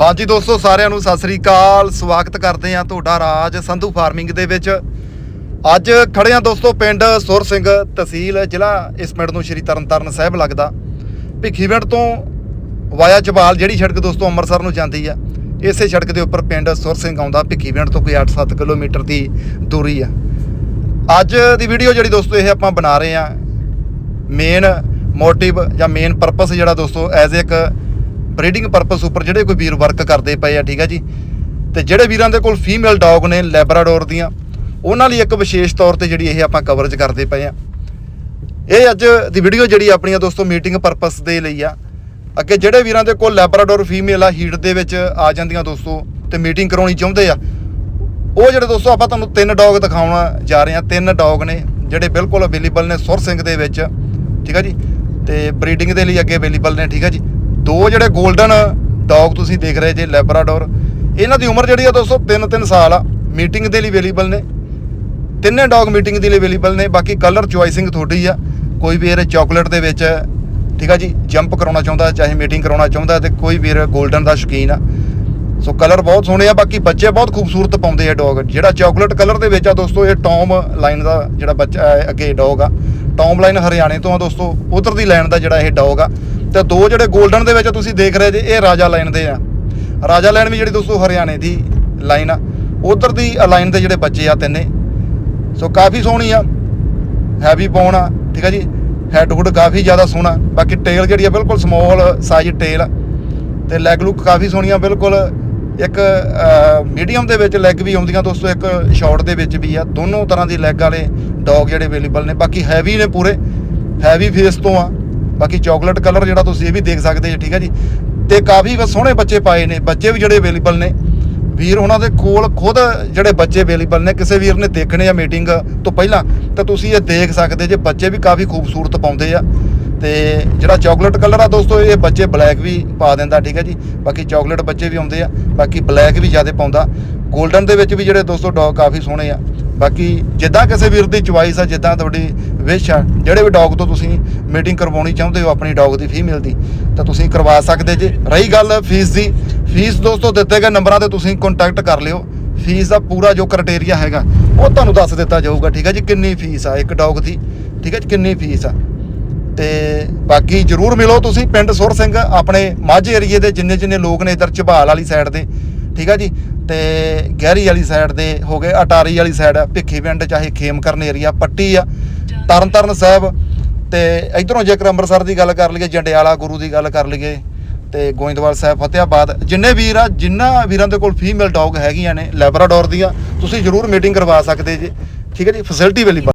ਹਾਂਜੀ ਦੋਸਤੋ, ਸਾਰਿਆਂ ਨੂੰ ਸਤਿ ਸ੍ਰੀ ਅਕਾਲ। ਸਵਾਗਤ ਕਰਦੇ ਹਾਂ ਤੁਹਾਡਾ ਰਾਜ ਸੰਧੂ ਫਾਰਮਿੰਗ ਦੇ ਵਿੱਚ। ਅੱਜ ਖੜੇ ਹਾਂ ਦੋਸਤੋ, ਪਿੰਡ ਸੁਰ ਸਿੰਘ ਤਹਿਸੀਲ, ਜ਼ਿਲ੍ਹਾ ਇਸ ਪਿੰਡ ਨੂੰ ਸ਼੍ਰੀ ਤਰਨਤਾਰਨ ਸਾਹਿਬ ਲੱਗਦਾ। ਭਿੱਖੀਵਿੰਡ ਤੋਂ ਵਾਇਆ ਜਬਾਲ ਜਿਹੜੀ ਸੜਕ ਦੋਸਤੋ ਅੰਮ੍ਰਿਤਸਰ ਨੂੰ ਜਾਂਦੀ ਆ, ਇਸੇ ਸੜਕ ਦੇ ਉੱਪਰ ਪਿੰਡ ਸੁਰ ਸਿੰਘ ਆਉਂਦਾ। ਭਿੱਖੀਵਿੰਡ ਤੋਂ ਕੋਈ 8-7 ਕਿਲੋਮੀਟਰ ਦੀ ਦੂਰੀ ਆ। ਅੱਜ ਦੀ ਵੀਡੀਓ ਜਿਹੜੀ ਦੋਸਤੋ, ਇਹ ਆਪਾਂ ਬਣਾ ਰਹੇ ਆ ਮੇਨ ਮੋਟਿਵ ਜਾਂ ਮੇਨ ਪਰਪਸ ਜਿਹੜਾ ਦੋਸਤੋ ਐਜ਼ ਇੱਕ ਬਰੀਡਿੰਗ ਪਰਪਸ ਉੱਪਰ ਜਿਹੜੇ ਕੋਈ ਵੀਰ ਵਰਕ ਕਰਦੇ ਪਏ ਆ, ਠੀਕ ਆ ਜੀ? ਤੇ ਜਿਹੜੇ ਵੀਰਾਂ ਦੇ ਕੋਲ ਫੀਮੇਲ ਡੌਗ ਨੇ ਲੈਬਰਾਡੋਰ ਦੀਆਂ, ਉਹਨਾਂ ਲਈ ਇੱਕ ਵਿਸ਼ੇਸ਼ ਤੌਰ ਤੇ ਜਿਹੜੀ ਇਹ ਆਪਾਂ ਕਵਰੇਜ ਕਰਦੇ ਪਏ ਆ। ਇਹ ਅੱਜ ਦੀ ਵੀਡੀਓ ਜਿਹੜੀ ਆਪਣੀਆਂ ਦੋਸਤੋ ਮੀਟਿੰਗ ਪਰਪਸ ਦੇ ਲਈ ਆ। ਅੱਗੇ ਜਿਹੜੇ ਵੀਰਾਂ ਦੇ ਕੋਲ ਲੈਬਰਾਡੋਰ ਫੀਮੇਲ ਆ ਹੀਟ ਦੇ ਵਿੱਚ ਆ ਜਾਂਦੀਆਂ ਦੋਸਤੋ ਤੇ ਮੀਟਿੰਗ ਕਰਾਉਣੀ ਚਾਹੁੰਦੇ ਆ। ਉਹ ਜਿਹੜੇ ਦੋਸਤੋ ਆਪਾਂ ਤੁਹਾਨੂੰ ਤਿੰਨ ਡੌਗ ਦਿਖਾਉਣਾ ਜਾ ਰਹੇ ਹਾਂ ਤਿੰਨ ਡੌਗ ਨੇ, ਜਿਹੜੇ ਬਿਲਕੁਲ ਅਵੇਲੇਬਲ ਨੇ ਸੁਰ ਸਿੰਘ ਦੇ ਵਿੱਚ, ਠੀਕ ਆ ਜੀ? ਤੇ ਬਰੀਡਿੰਗ ਦੇ ਲਈ ਅੱਗੇ ਅਵੇਲੇਬਲ ਨੇ, ਠੀਕ ਆ ਜੀ? ਦੋ ਜਿਹੜੇ 골ਡਨ ਡੌਗ ਤੁਸੀਂ ਦੇਖ ਰਹੇ ਜੇ ਲੈਬਰਾਡੋਰ, ਇਹਨਾਂ ਦੀ ਉਮਰ ਜਿਹੜੀ ਆ ਦੋਸਤੋ 3-3 ਸਾਲ ਆ। ਮੀਟਿੰਗ ਦੇ ਲਈ ਅਵੇਲੇਬਲ ਨੇ। ਤਿੰਨੇ ਡੌਗ ਮੀਟਿੰਗ ਦੇ ਲਈ ਅਵੇਲੇਬਲ ਨੇ। ਬਾਕੀ ਕਲਰ ਚੁਆਇਸਿੰਗ ਤੁਹਾਡੀ ਆ। ਕੋਈ ਵੀ ਵੀਰ ਚਾਕਲੇਟ ਦੇ ਵਿੱਚ, ਠੀਕ ਆ ਜੀ ਜੰਪ ਕਰਾਉਣਾ ਚਾਹੁੰਦਾ, ਚਾਹੇ ਮੀਟਿੰਗ ਕਰਾਉਣਾ ਚਾਹੁੰਦਾ ਤੇ ਕੋਈ ਵੀਰ 골ਡਨ ਦਾ ਸ਼ੌਕੀਨ ਆ। ਸੋ ਕਲਰ ਬਹੁਤ ਸੋਹਣੇ ਆ। ਬਾਕੀ ਬੱਚੇ ਬਹੁਤ ਖੂਬਸੂਰਤ ਪਾਉਂਦੇ ਆ ਡੌਗ। ਜਿਹੜਾ ਚਾਕਲੇਟ ਕਲਰ ਦੇ ਵਿੱਚ ਆ ਦੋਸਤੋ, ਇਹ ਟੌਮ ਲਾਈਨ ਦਾ ਜਿਹੜਾ ਬੱਚਾ ਅੱਗੇ ਡੌਗ ਆ। ਟੌਮ ਲਾਈਨ ਹਰਿਆਣੇ ਤੋਂ ਆ ਦੋਸਤੋ। ਉਧਰ ਦੀ ਲਾਈਨ ਦਾ ਜਿਹੜਾ ਇਹ ਡੌਗ ਆ। ਤੇ ਦੋ ਜਿਹੜੇ 골ਡਨ ਦੇ ਵਿੱਚ ਤੁਸੀਂ ਦੇਖ ਰਹੇ ਜੇ, ਇਹ ਰਾਜਾ ਲਾਈਨ ਦੇ ਆ। ਰਾਜਾ ਲਾਈਨ ਵੀ ਜਿਹੜੀ ਦੋਸਤੋ ਹਰਿਆਣੇ ਦੀ ਲਾਈਨ ਆ, ਉਧਰ ਦੀ ਲਾਈਨ ਦੇ ਜਿਹੜੇ ਬੱਚੇ ਆ ਤਿੰਨੇ। ਸੋ ਕਾਫੀ ਸੋਹਣੀ ਆ, ਹੈਵੀ ਬੋਨ ਆ, ਠੀਕ ਆ ਜੀ? ਹੈਡ ਹੁੱਡ ਕਾਫੀ ਜ਼ਿਆਦਾ ਸੋਹਣਾ, ਬਾਕੀ ਟੇਲ ਜਿਹੜੀ ਆ ਬਿਲਕੁਲ ਸਮਾਲ ਸਾਈਜ਼ ਟੇਲ ਆ। ਤੇ ਲੈਗ ਲੁੱਕ ਕਾਫੀ ਸੋਹਣੀਆਂ ਬਿਲਕੁਲ ਇੱਕ ਮੀਡੀਅਮ ਦੇ ਵਿੱਚ ਲੈਗ ਵੀ ਆਉਂਦੀਆਂ ਦੋਸਤੋ, ਇੱਕ ਸ਼ਾਰਟ ਦੇ ਵਿੱਚ ਵੀ ਆ। ਦੋਨੋਂ ਤਰ੍ਹਾਂ ਦੀ ਲੈਗ ਵਾਲੇ ਡੌਗ ਜਿਹੜੇ ਅਵੇਲੇਬਲ ਨੇ, ਬਾਕੀ ਹੈਵੀ ਨੇ ਪੂਰੇ ਹੈਵੀ ਫੇਸ ਤੋਂ ਆ। ਬਾਕੀ ਚਾਕਲੇਟ ਕਲਰ ਜਿਹੜਾ ਤੁਸੀਂ ਇਹ ਵੀ ਦੇਖ ਸਕਦੇ ਜੀ, ਠੀਕ ਹੈ ਜੀ? ਤੇ ਕਾਫੀ ਸੋਹਣੇ ਬੱਚੇ ਪਾਏ ਨੇ, ਬੱਚੇ ਵੀ ਜਿਹੜੇ ਅਵੇਲੇਬਲ ਨੇ। ਵੀਰ ਉਹਨਾਂ ਦੇ ਕੋਲ ਖੁਦ ਜਿਹੜੇ ਬੱਚੇ ਅਵੇਲੇਬਲ ਨੇ, ਕਿਸੇ ਵੀਰ ਨੇ ਦੇਖਣੇ ਆ ਮੀਟਿੰਗ ਤੋਂ ਪਹਿਲਾਂ, ਤਾਂ ਤੁਸੀਂ ਇਹ ਦੇਖ ਸਕਦੇ ਜੇ, ਬੱਚੇ ਵੀ ਕਾਫੀ ਖੂਬਸੂਰਤ ਪਾਉਂਦੇ ਆ। ਤੇ ਜਿਹੜਾ ਚਾਕਲੇਟ ਕਲਰ ਆ ਦੋਸਤੋ, ਇਹ ਬੱਚੇ ਬਲੈਕ ਵੀ ਪਾ ਦਿੰਦਾ, ਠੀਕ ਹੈ ਜੀ? ਬਾਕੀ ਚਾਕਲੇਟ ਬੱਚੇ ਵੀ ਆਉਂਦੇ ਆ, ਬਾਕੀ ਬਲੈਕ ਵੀ ਜ਼ਿਆਦਾ ਪਾਉਂਦਾ। 골ਡਨ ਦੇ ਵਿੱਚ ਵੀ ਜਿਹੜੇ ਦੋਸਤੋ ਡੌਗ ਕਾਫੀ ਸੋਹਣੇ ਆ। ਬਾਕੀ ਜਿੱਦਾਂ ਕਿਸੇ ਵੀਰ ਦੀ ਚੁਆਇਸ ਆ, ਜਿੱਦਾਂ ਤੁਹਾਡੀ ਵਿਸ਼ ਆ, ਜਿਹੜੇ ਵੀ ਡੌਗ ਤੋਂ ਤੁਸੀਂ ਮੀਟਿੰਗ ਕਰਵਾਉਣੀ ਚਾਹੁੰਦੇ ਹੋ, ਆਪਣੀ ਡੌਗ ਦੀ ਫੀਮੇਲ ਦੀ ਤਾਂ ਤੁਸੀਂ ਕਰਵਾ ਸਕਦੇ ਜੇ। ਰਹੀ ਗੱਲ ਫੀਸ ਦੀ ਫੀਸ ਦੋਸਤੋ ਦਿੱਤੇ ਗਏ ਨੰਬਰਾਂ ਤੇ ਤੁਸੀਂ ਕੰਟੈਕਟ ਕਰ ਲਿਓ। ਫੀਸ ਦਾ ਪੂਰਾ ਜੋ ਕ੍ਰਾਈਟੇਰੀਆ ਹੈਗਾ, ਉਹ ਤੁਹਾਨੂੰ ਦੱਸ ਦਿੱਤਾ ਜਾਊਗਾ, ਠੀਕ ਹੈ ਜੀ, ਕਿੰਨੀ ਫੀਸ ਆ, ਇੱਕ ਡੌਗ ਦੀ, ਠੀਕ ਹੈ ਜੀ, ਕਿੰਨੀ ਫੀਸ ਆ। ਤੇ ਬਾਕੀ ਜਰੂਰ ਮਿਲੋ ਤੁਸੀਂ, ਪਿੰਡ ਸੁਰ ਸਿੰਘ, ਆਪਣੇ ਮਾਝੇ ਏਰੀਏ ਦੇ ਜਿੰਨੇ ਜਿੰਨੇ ਲੋਕ ਨੇ ਇਧਰ ਝਬਾਲ ਵਾਲੀ ਸਾਈਡ ਦੇ, ਠੀਕ ਆ ਜੀ ਤੇ ਗਹਿਰੀ ਵਾਲੀ ਸਾਈਡ ਦੇ ਹੋ ਗਏ, ਅਟਾਰੀ ਵਾਲੀ ਸਾਈਡ ਭਿੱਖੀ ਪਿੰਡ ਚਾਹੇ ਖੇਮਕਰਨ ਏਰੀਆ ਪੱਟੀ ਆ, ਤਰਨਤਾਰਨ ਸਾਹਿਬ ਤੇ ਇਧਰੋਂ ਜੇਕਰ ਅੰਮ੍ਰਿਤਸਰ ਦੀ ਗੱਲ ਕਰ ਲਈਏ, ਜੰਡਿਆਲਾ ਗੁਰੂ ਦੀ ਗੱਲ ਕਰ ਲਈਏ ਤੇ ਗੋਇੰਦਵਾਲ ਸਾਹਿਬ ਫਤਿਆਬਾਦ ਜਿੰਨੇ ਵੀਰ ਆ, ਜਿੰਨਾ ਵੀਰਾਂ ਦੇ ਕੋਲ ਫੀਮੇਲ ਡੌਗ ਹੈਗੀਆਂ ਨੇ ਲੈਬਰਾਡੋਰ ਦੀਆਂ, ਤੁਸੀਂ ਜਰੂਰ ਮੀਟਿੰਗ ਕਰਵਾ ਸਕਦੇ ਜੀ, ਠੀਕ ਹੈ ਜੀ ਫੈਸਿਲਿਟੀ ਅਵੇਲੇਬਲ